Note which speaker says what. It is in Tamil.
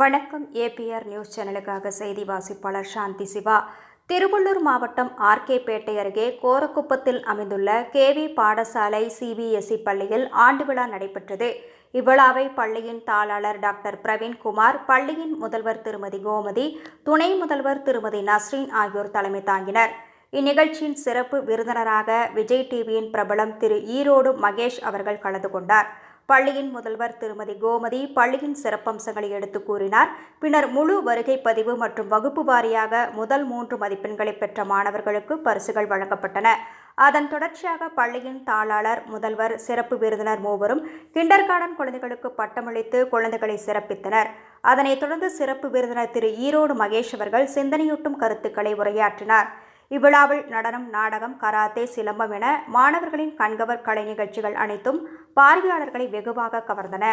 Speaker 1: வணக்கம். ஏபிஆர் நியூஸ் சேனலுக்காக செய்தி வாசிப்பாளர் சாந்தி சிவா. திருவள்ளூர் மாவட்டம் ஆர்கேபேட்டை அருகே கோரக்குப்பத்தில் அமைந்துள்ள கேவி பாடசாலை சிபிஎஸ்இ பள்ளியில் ஆண்டு விழா நடைபெற்றது. இவ்விழாவை பள்ளியின் தாளாளர் டாக்டர் பிரவீன்குமார் பள்ளியின் முதல்வர் திருமதி கோமதி துணை முதல்வர் திருமதி நஸ்ரீன் ஆகியோர் தலைமை தாங்கினர். இந்நிகழ்ச்சியின் சிறப்பு விருந்தினராக விஜய் டிவியின் பிரபலம் திரு ஈரோடு மகேஷ் அவர்கள் கலந்து கொண்டார். பள்ளியின் முதல்வர் திருமதி கோமதி பள்ளியின் சிறப்பம்சங்களை எடுத்து கூறினார். பின்னர் முழு வருகை பதிவு மற்றும் வகுப்பு வாரியாக முதல் மூன்று மதிப்பெண்களை பெற்ற மாணவர்களுக்கு பரிசுகள் வழங்கப்பட்டன. அதன் தொடர்ச்சியாக பள்ளியின் தாளாளர் முதல்வர் சிறப்பு விருந்தினர் மூவரும் கிண்டர் கார்டன் குழந்தைகளுக்கு பட்டமளித்து குழந்தைகளை சிறப்பித்தனர். அதனைத் தொடர்ந்து சிறப்பு விருந்தினர் திரு ஈரோடு மகேஷ் அவர்கள் சிந்தனையூட்டும் கருத்துக்களை உரையாற்றினார். இவ்விழாவில் நடனம் நாடகம் கராத்தே சிலம்பம் என மாணவர்களின் கண்கவர் கலை நிகழ்ச்சிகள் அனைத்தும் பார்வையாளர்களை வெகுவாக கவர்ந்தன.